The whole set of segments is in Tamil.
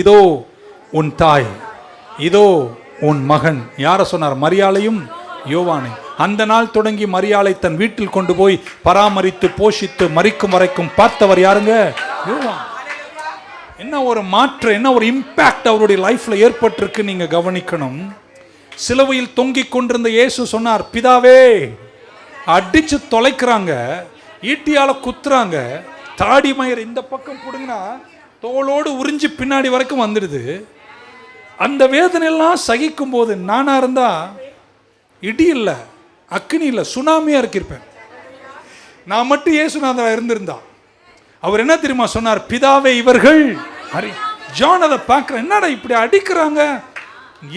இதோ உன் தாய் இதோ உன் மகன். யார சொன்னார்? மரியாளையும் யோவானை. அந்த நாள் தொடங்கி மரியாளை தன் வீட்டில் கொண்டு போய் பராமரித்து போஷித்து மறிக்கும் வரைக்கும் பார்த்தவர் யாருங்க? யோவான். என்ன ஒரு மாற்று என்ன ஒரு இம்பாக்ட் அவருடைய லைஃப்ல ஏற்பட்டிருக்கு நீங்க கவனிக்கணும். சிலுவையில் தொங்கிக் கொண்டிருந்த இயேசு சொன்னார் பிதாவே அடிச்சு தொலைக்கிறாங்க ஈட்டியால குத்துறாங்க தாடி மயிர் இந்த பக்கம் கொடுங்கன்னா தோளோடு உறிஞ்சி பின்னாடி வரைக்கும் வந்துடுது. அந்த வேதனையெல்லாம் சகிக்கும் போது நானா இருந்தா இடி இல்லை அக்னி இல்லை சுனாமியா இருக்கிருப்பேன். நான் மட்டும் இயேசுநாதரா இருந்திருந்தா. அவர் என்ன தெரியுமா சொன்னார்? பிதாவே இவர்கள் அறி ஜான் அதை பார்க்குற என்னடா இப்படி அடிக்கிறாங்க?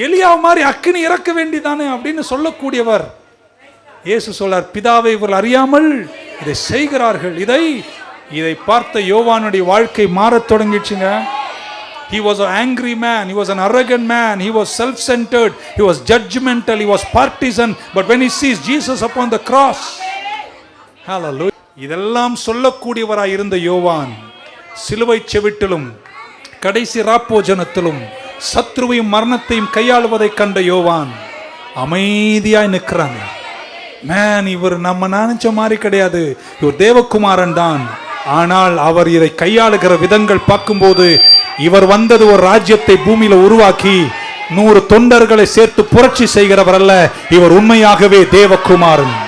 எலியா மாதிரி அக்கினி இறக்க வேண்டிதானே அப்படின்னு சொல்லக்கூடியவர் இயேசு சொல்லார் பிதாவை இவர்கள் அறியாமல் இதை செய்கிறார்கள். இதை இதை பார்த்த யோவானுடைய வாழ்க்கை மாறத் தொடங்கிடுச்சுங்க He was an angry man. He was an arrogant man. He was self centered. He was judgmental. He was partisan. But when he sees Jesus upon the cross, Hallelujah. இதெல்லாம் சொல்லக்கூடியவராய் இருந்த யோவான் சிலுவை செவிட்டிலும் கடைசி ராப்போஜனத்திலும் சத்ருவையும் மரணத்தையும் கையாளுவதைக் கண்ட யோவான் அமைதியாய் நிற்கிறாங்க மேன் இவர் நம்ம நினைச்ச மாதிரி கிடையாது இவர் தேவகுமாரன் தான் ஆனால் அவர் இதை கையாளுகிற விதங்கள் பார்க்கும்போது இவர் வந்தது ஒரு ராஜ்யத்தை பூமியில உருவாக்கி நூறு தொண்டர்களை சேர்த்து புரட்சி செய்கிறவர் அல்ல இவர் உண்மையாகவே தேவகுமாரன்.